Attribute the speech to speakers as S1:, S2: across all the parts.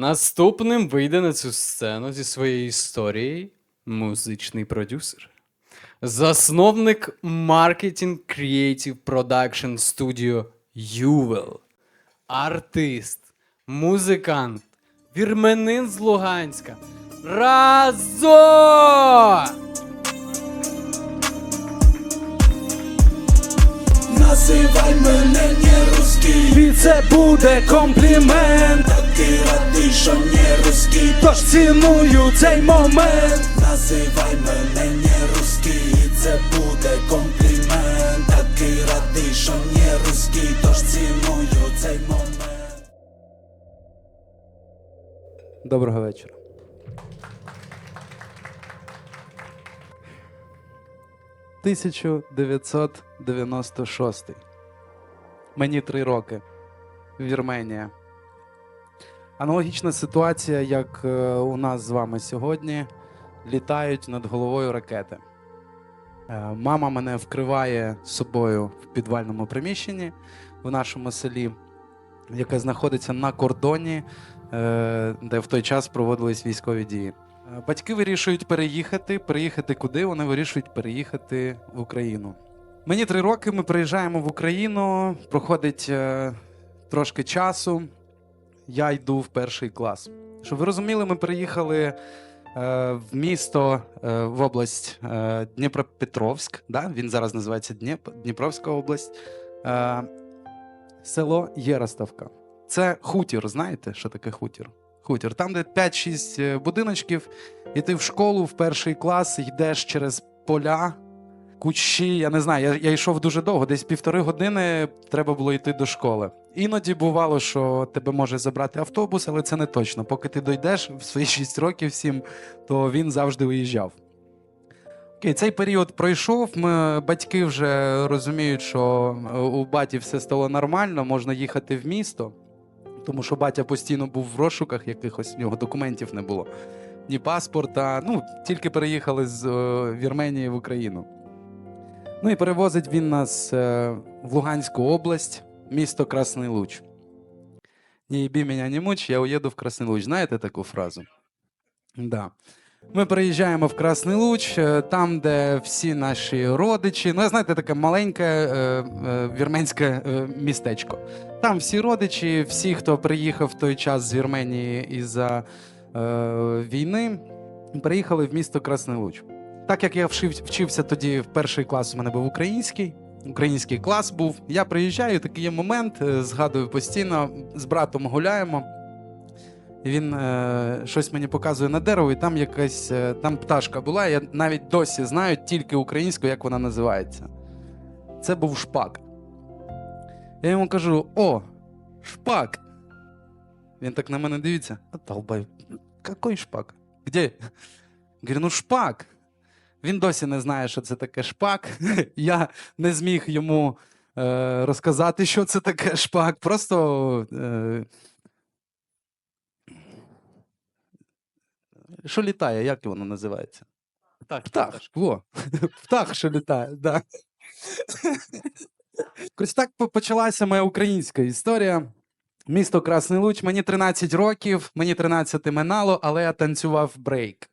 S1: Наступним вийде на цю сцену зі своєю історією музичний продюсер. Засновник Marketing Creative Production Studio Ювел. Артист, музикант, вірменин з Луганська. Разо!
S2: Називай мене не русський.
S3: І це буде комплімент,
S2: Такий радий, що не русський.
S3: Тож ціную цей момент.
S2: Називай мене не русський. І це буде комплімент. Такий радий, що не русський. Тож ціную цей момент.
S3: Доброго вечора. Тисячу 996. Мені три роки. Вірменія. Аналогічна ситуація, як е, у нас з вами сьогодні. Літають над головою ракети. Е, Мама мене вкриває собою в підвальному приміщенні в нашому селі, яке знаходиться на кордоні е, де в той час проводились військові дії. Е, Батьки вирішують переїхати. Переїхати куди? Вони вирішують переїхати в Україну. Мені три роки. Ми приїжджаємо в Україну. Проходить е, трошки часу. Я йду в перший клас. Щоб ви розуміли, ми приїхали е, в місто е, в область е, Дніпропетровськ. Да? Він зараз називається Дніп, Дніпровська область. Е, село Єростовка. Це хутір, знаєте, що таке хутір? Хутір. Там, де 5-6 е, будиночків, і ти в школу в перший клас йдеш через поля, кущі. Я не знаю, я, я йшов дуже довго, десь півтори години треба було йти до школи. Іноді бувало, що тебе може забрати автобус, але це не точно. Поки ти дойдеш в свої 6 років 7, то він завжди виїжджав. Окей, цей період пройшов. Ми, батьки вже розуміють, що е, у баті все стало нормально, можна їхати в місто, тому що батя постійно був в розшуках якихось, в нього документів не було. Ні паспорта. Ну, тільки переїхали з е, Вірменії в Україну. Ну і перевозить він нас е, в Луганську область, місто Красний Луч. Ні, бі мене не муч, я уїду в Красний Луч. Знаєте таку фразу? Да. Ми приїжджаємо в Красний Луч, е, там, де всі наші родичі. Ну, знаєте, таке маленьке е, е, вірменське е, містечко. Там всі родичі, всі, хто приїхав в той час з Вірменії із-за е, війни, приїхали в місто Красний Луч. Так як я вчив, вчився тоді в перший клас, у мене був український. Український клас був. Я приїжджаю, такий є момент, е, згадую постійно, з братом гуляємо. Він е, щось мені показує на дерево, і там якась е, там пташка була. Я навіть досі знаю тільки українською, як вона називається. Це був шпак. Я йому кажу: о, шпак. Він так на мене дивиться. А долбай, який шпак? Где? Говорю, ну шпак. Він досі не знає, що це таке шпак. Я не зміг йому е, розказати, що це таке шпак. Просто. Е, що літає, як воно називається?
S1: Так,
S3: Птах. Во. Птах, що літає, да. Ось так почалася моя українська історія. Місто Красний Луч. Мені 13 років, мені 13 минало, але я танцював брейк.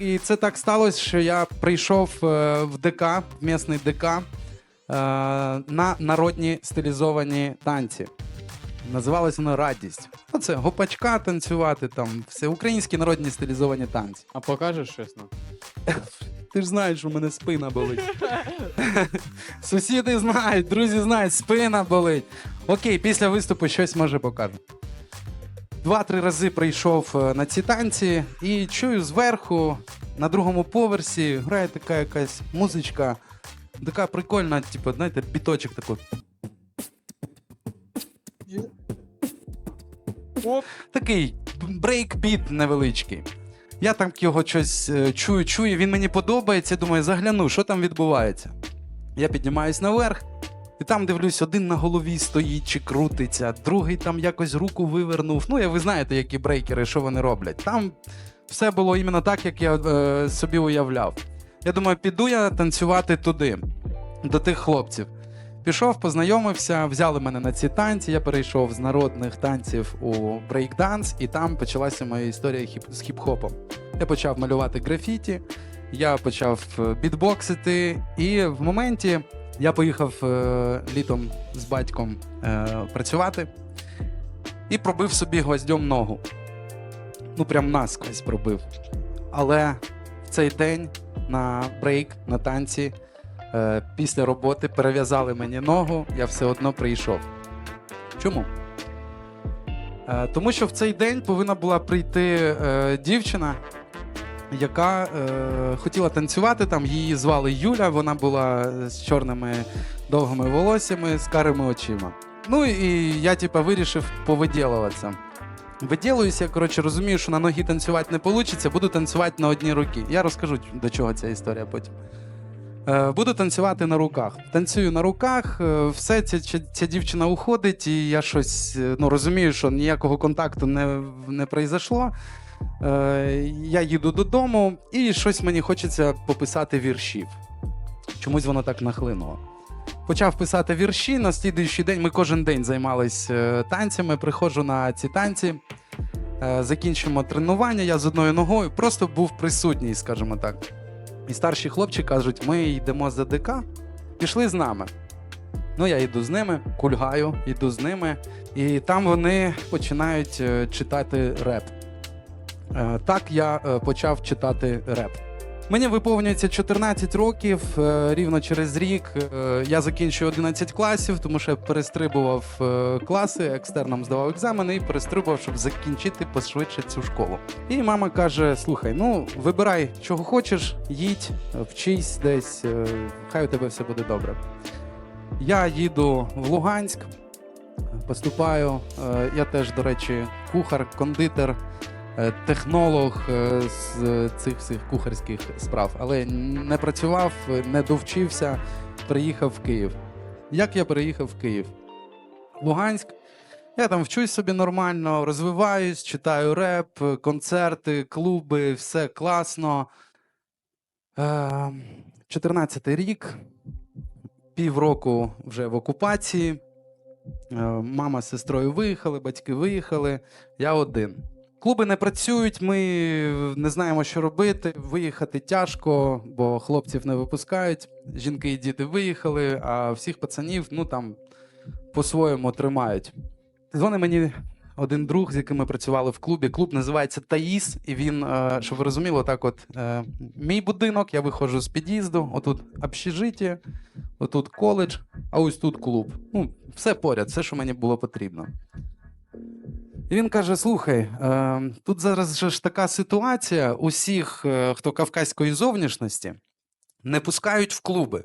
S3: І це так сталося, що я прийшов е, в ДК, в місний ДК, е, на народні стилізовані танці. Називалось воно радість. Ну, це гопачка танцювати, там все українські народні стилізовані танці.
S1: А покажеш щось нам?
S3: Ти ж знаєш, що у мене спина болить. Сусіди знають, друзі знають, спина болить. Окей, після виступу щось може покажу. Два-три рази прийшов е, на ці танці і чую зверху, на другому поверсі, грає така якась музичка, така прикольна, типу, знаєте, біточок такий.
S1: Оп.
S3: Такий брейк-біт невеличкий. Я там його щось е, чую, чую, він мені подобається. Думаю, загляну, що там відбувається. Я піднімаюсь наверх, і там дивлюсь, один на голові стоїть чи крутиться, другий там якось руку вивернув. Ну, ви знаєте, які брейкери, що вони роблять. Там все було іменно так, як я е, собі уявляв. Я думаю, піду я танцювати туди, до тих хлопців. Пішов, познайомився, взяли мене на ці танці. Я перейшов з народних танців у брейкданс, і там почалася моя історія хіп- з хіп-хопом. Я почав малювати графіті, я почав е, бітбоксити, і в моменті я поїхав е, літом з батьком е, працювати і пробив собі гвоздьом ногу. Ну, прям насквозь пробив. Але в цей день на брейк, на танці, після роботи перев'язали мені ногу, я все одно прийшов. Чому? Е, тому що в цей день повинна була прийти е, дівчина, яка е, хотіла танцювати там. Її звали Юля, вона була з чорними довгими волоссями, з карими очима. Ну і я, типа, вирішив повиділуватися. Виділуюся, коротше, розумію, що на ногі танцювати не вийде, буду танцювати на одній руці. Я розкажу, до чого ця історія потім. Е, буду танцювати на руках. Танцюю на руках, е, все, ця, ця, дівчина уходить, і я щось е, ну, розумію, що ніякого контакту не, не произошло. Я їду додому, і щось мені хочеться пописати віршів. Чомусь воно так нахлинуло. Почав писати вірші. На слідуючий день ми кожен день займалися танцями. Приходжу на ці танці, закінчимо тренування. Я з одною ногою просто був присутній, скажімо так. І старші хлопці кажуть: ми йдемо за ДК, пішли з нами. Ну, я йду з ними, кульгаю, йду з ними, і там вони починають е, читати реп. Е, Так я е, почав читати реп. Мені виповнюється 14 років. е, Рівно через рік е, я закінчую 11 класів, тому що я перестрибував е, класи, екстерном здавав екзамени і перестрибував, щоб закінчити пошвидше цю школу. І мама каже: слухай, ну вибирай, чого хочеш, їдь, вчись десь, хай у тебе все буде добре. Я їду в Луганськ, поступаю. Я теж, до речі, кухар, кондитер, технолог е, з цих всіх кухарських справ, але не працював, е, не довчився, приїхав в Київ. Як я переїхав в Київ? Луганськ. Я там вчусь собі нормально, розвиваюсь, читаю реп, е, концерти, клуби, все класно. Е, 14 рік, півроку вже в окупації. Е, Мама з сестрою виїхали, батьки виїхали, я один. Клуби не працюють, ми не знаємо, що робити. Виїхати тяжко, бо хлопців не випускають. Жінки і діти виїхали, а всіх пацанів ну там по-своєму тримають. Дзвонить мені один друг, з яким ми працювали в клубі. Клуб називається Таїс, і він, е, щоб ви розуміли, так от е, мій будинок, я виходжу з під'їзду, отут общежиття, отут коледж, а ось тут клуб. Ну, все поряд, все, що мені було потрібно. Він каже: слухай, е, тут зараз же ж така ситуація: усіх, е, хто кавказької зовнішності, не пускають в клуби.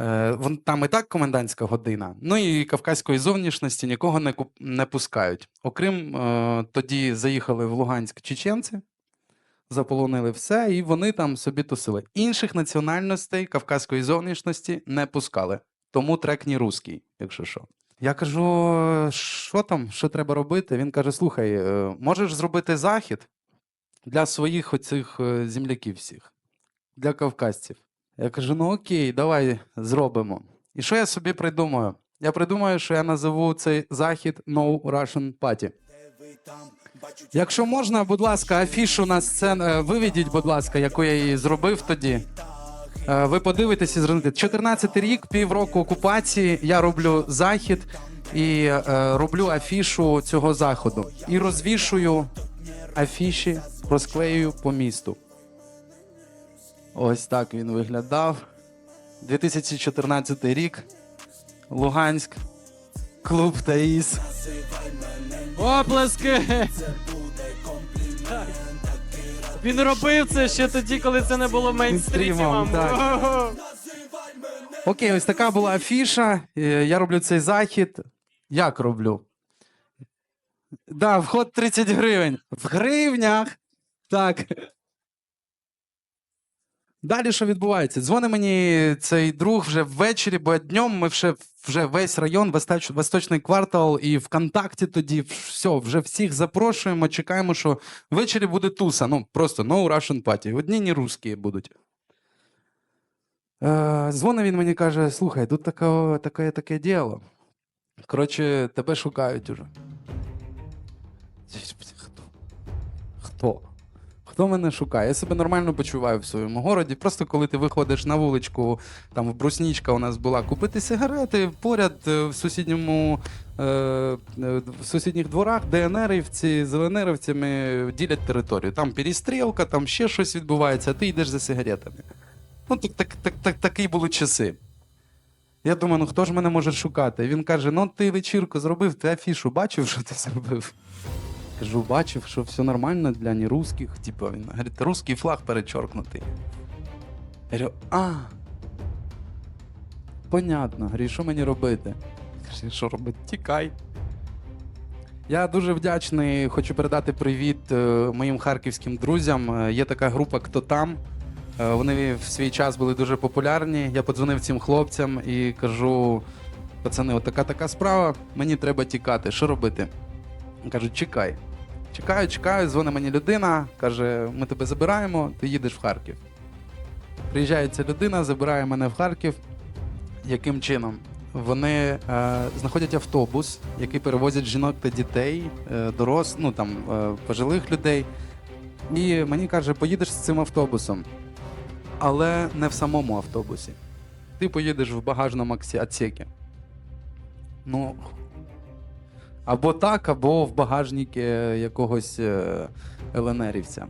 S3: Е, там і так комендантська година. Ну і кавказької зовнішності нікого не, не пускають. Окрім тоді заїхали в Луганськ чеченці, заполонили все, і вони там собі тусили. Інших національностей кавказької зовнішності не пускали. Тому трек не русський, якщо що. Я кажу, що там, що треба робити? Він каже: слухай, е, можеш зробити захід для своїх оцих е, земляків всіх, для кавказців. Я кажу: ну окей, давай зробимо. І що я собі придумаю? Я придумаю, що я назову цей захід No Russian Party. Якщо можна, будь ласка, афішу на сцену е, виведіть, будь ласка, яку я її зробив тоді. Е, Ви подивитесь і зрозумієте. 14 рік, півроку окупації. Я роблю захід і е, роблю афішу цього заходу. І розвішую афіші, розклеюю по місту. Ось так він виглядав. 2014 рік. Луганськ. Клуб Таїс.
S1: Оплески! Він робив це ще тоді, коли це не було мейнстрімом.
S3: Так. Окей, ось така була афіша. Е, Я роблю цей захід. Як роблю? Да, вход 30 гривень. В гривнях. Так. Далі що відбувається? Дзвонить мені цей друг вже ввечері, бо днем ми вже, вже весь район, Восточний квартал і ВКонтакті тоді все, вже всіх запрошуємо, чекаємо, що ввечері буде туса. Ну, просто no Russian party. Одні не русські будуть. Е, дзвонить він мені каже: слухай, тут таке, таке, таке діло. Коротше, тебе шукають уже. Хто? Хто? Хто мене шукає? Я себе нормально почуваю в своєму городі. Просто коли ти виходиш на вуличку, там в бруснічка у нас була, купити сигарети поряд е, в сусідньому. е, е, В сусідніх дворах ДНРівці з ЛНРівцями ділять територію. Там перестрілка, там ще щось відбувається, а ти йдеш за сигаретами. Ну, так, так, так, так, такі були часи. Я думаю, ну хто ж мене може шукати? Він каже: ну ти вечірку зробив, ти афішу бачив, що ти зробив? Кажу, бачив, що все нормально для нерусських. Типу, він говорить, русський флаг перечоркнутий. Я говорю, а. Понятно. Говорю, що мені робити? Каже, що робити? Тікай. Я дуже вдячний, хочу передати привіт е, моїм харківським друзям. Е, Є така група Хто там. Е, Вони в свій час були дуже популярні. Я подзвонив цим хлопцям і кажу: пацани, от така така справа, мені треба тікати. Що робити? Кажуть, чекай. Чекаю, чекаю, дзвонить мені людина, каже: ми тебе забираємо, ти їдеш в Харків. Приїжджає ця людина, забирає мене в Харків. Яким чином? Вони е, знаходять автобус, який перевозять жінок та дітей, е, дорос, ну там е, пожилих людей. І мені каже, поїдеш з цим автобусом, але не в самому автобусі. Ти поїдеш в багажному отсекі. Ну, або так, або в багажнику якогось е, ЛНРівця.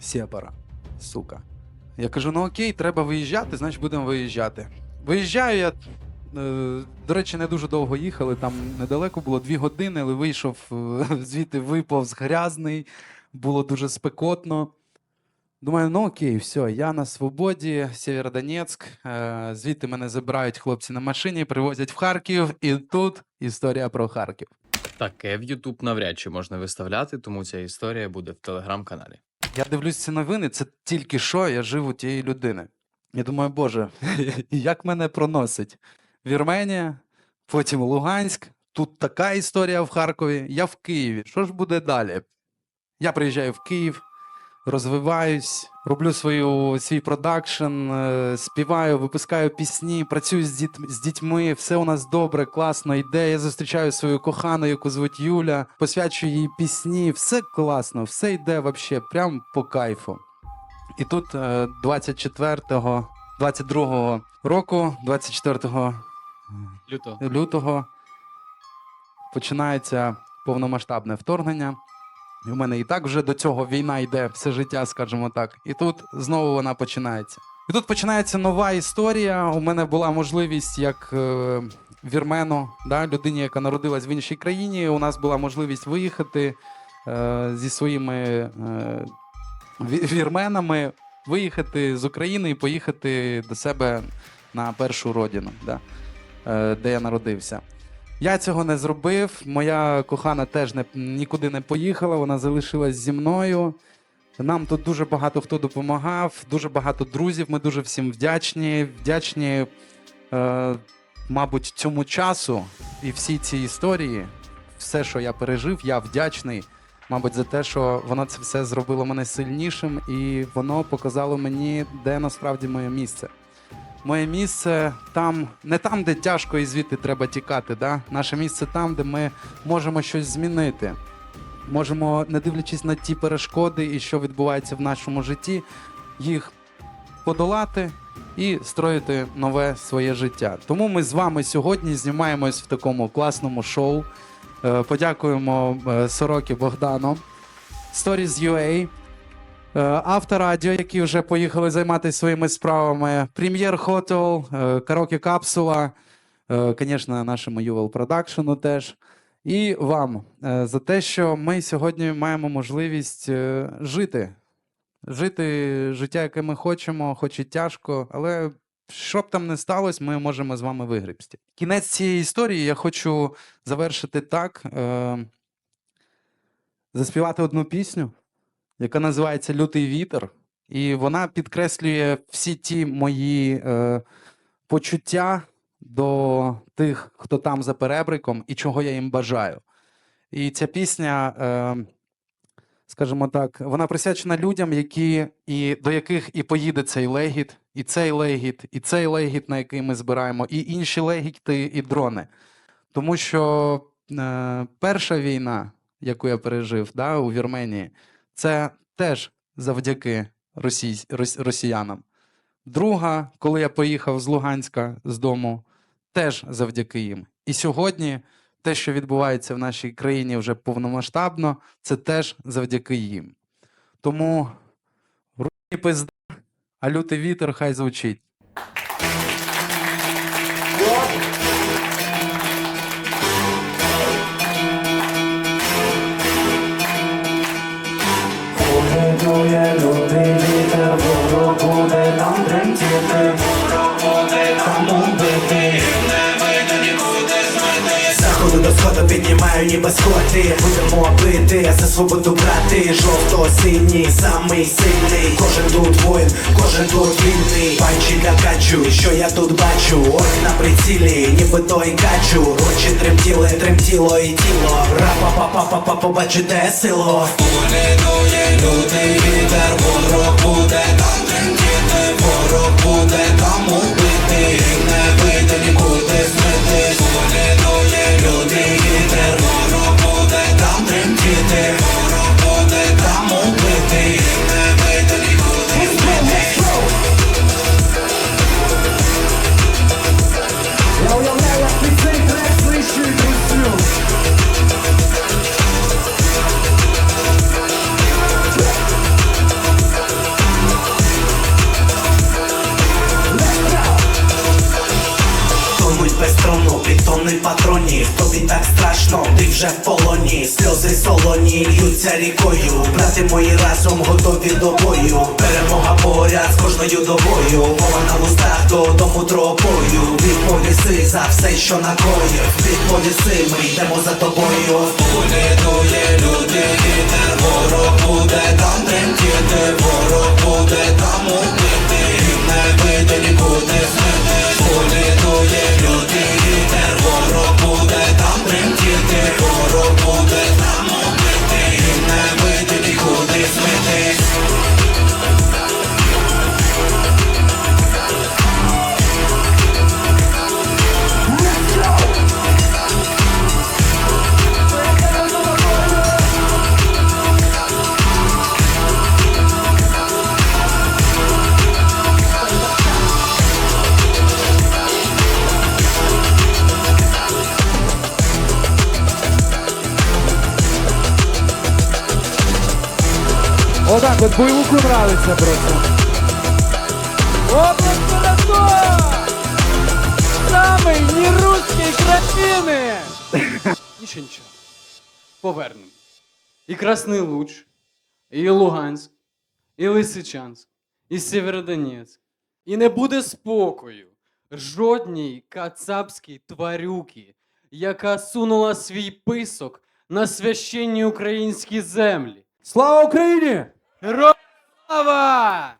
S3: Сєпара, сука. Я кажу: ну окей, треба виїжджати, значить будемо виїжджати. Виїжджаю я. е, До речі, не дуже довго їхали, там недалеко було дві години, але вийшов е, звідти виповз грязний, було дуже спекотно. Думаю, ну окей, все, я на свободі, Сєвєродонецьк. Е, звідти мене забирають хлопці на машині, привозять в Харків, і тут історія про Харків.
S4: Таке в Ютуб навряд чи можна виставляти, тому ця історія буде в телеграм-каналі.
S3: Я дивлюсь ці новини, це тільки що я жив у тієї людини. Я думаю, боже, як мене проносить? Вірменія, потім Луганськ, тут така історія в Харкові, я в Києві. Що ж буде далі? Я приїжджаю в Київ, розвиваюсь, роблю свою, свій продакшн, е, співаю, випускаю пісні, працюю з, діт, з дітьми, все у нас добре, класно йде. Я зустрічаю свою кохану, яку звуть Юля, посвячую їй пісні, все класно, все йде вообще прям по кайфу. І тут е, 24-го, 22-го року, 24
S1: Люто.
S3: лютого починається повномасштабне вторгнення. У мене і так вже до цього війна йде все життя, скажімо так. І тут знову вона починається. І тут починається нова історія. У мене була можливість як е, вірмену, да, людині, яка народилась в іншій країні. У нас була можливість виїхати е, зі своїми е, вірменами, виїхати з України і поїхати до себе на першу родину, да, е, де я народився. Я цього не зробив. Моя кохана теж не, нікуди не поїхала, вона залишилась зі мною. Нам тут дуже багато хто допомагав, дуже багато друзів. Ми дуже всім вдячні. Вдячні, е, мабуть, цьому часу і всій цій історії, все, що я пережив, я вдячний, мабуть, за те, що воно це все зробило мене сильнішим, і воно показало мені, де насправді моє місце. Моє місце там, не там, де тяжко і звідти треба тікати. Да? Наше місце там, де ми можемо щось змінити. Можемо, не дивлячись на ті перешкоди і що відбувається в нашому житті, їх подолати і строїти нове своє життя. Тому ми з вами сьогодні знімаємось в такому класному шоу. Е, Подякуємо е, Сорокі Богдану. Stories.ua, Авторадіо, які вже поїхали займатися своїми справами. Прем'єр Хотел, е, Кароке Капсула, е, звісно, нашому Ювел Продакшену теж. І вам е, за те, що ми сьогодні маємо можливість е, жити. Жити життя, яке ми хочемо, хоч і тяжко, але що б там не сталося, ми можемо з вами вигребсти. Кінець цієї історії я хочу завершити так: е, заспівати одну пісню, яка називається Лютий вітер. І вона підкреслює всі ті мої е, почуття до тих, хто там за перебриком, і чого я їм бажаю. І ця пісня е, скажімо так, вона присвячена людям, які і до яких і поїде цей легіт, і цей легіт, і цей легіт, на який ми збираємо, і інші легіти, і дрони. Тому що е, перша війна, яку я пережив да, у Вірменії, це теж завдяки росій, рос, росіянам. Друга, коли я поїхав з Луганська з дому, теж завдяки їм. І сьогодні те, що відбувається в нашій країні вже повномасштабно, це теж завдяки їм. Тому руні пизда, а лютий вітер хай звучить.
S2: Ворог буде там тремтіти, ворог буде до сходу піднімаю ніби сходи. Будемо бити, за свободу брати. Жовто-синій, самий сильний. Кожен тут воїн, кожен тут вільний. Панчі качу, що я тут бачу? Орк на прицілі, ніби той качу. Очі тремтіли, тремтіло і тіло. Ра-па-па-па-па-па, побачите село Полінує лютий вітер Ворог буде. Там тремтіти Ворог буде там убити. Не льються рікою. Брати мої разом готові до бою. Перемога поряд з кожною добою. Мова на устах до дому тропою Відповіси за все, що накоїв. Відповіси, ми йдемо за тобою. Політує люди, вітер Ворог буде там тремтіти. Ворог буде там убити Не вийде нікуди смити Політує люди, вітер Ворог буде там тремтіти. Ворог буде
S3: Бойовику нравиться просто.
S1: Область Городок! Самий нерусський країни! Нічого, нічого. Повернемо. І Красний Луч, і Луганськ, і Лисичанськ, і Сєвєродонецьк. І не буде спокою жодній кацапській тварюки, яка сунула свій писок на священні українські землі.
S3: Слава Україні!
S1: Героям слава!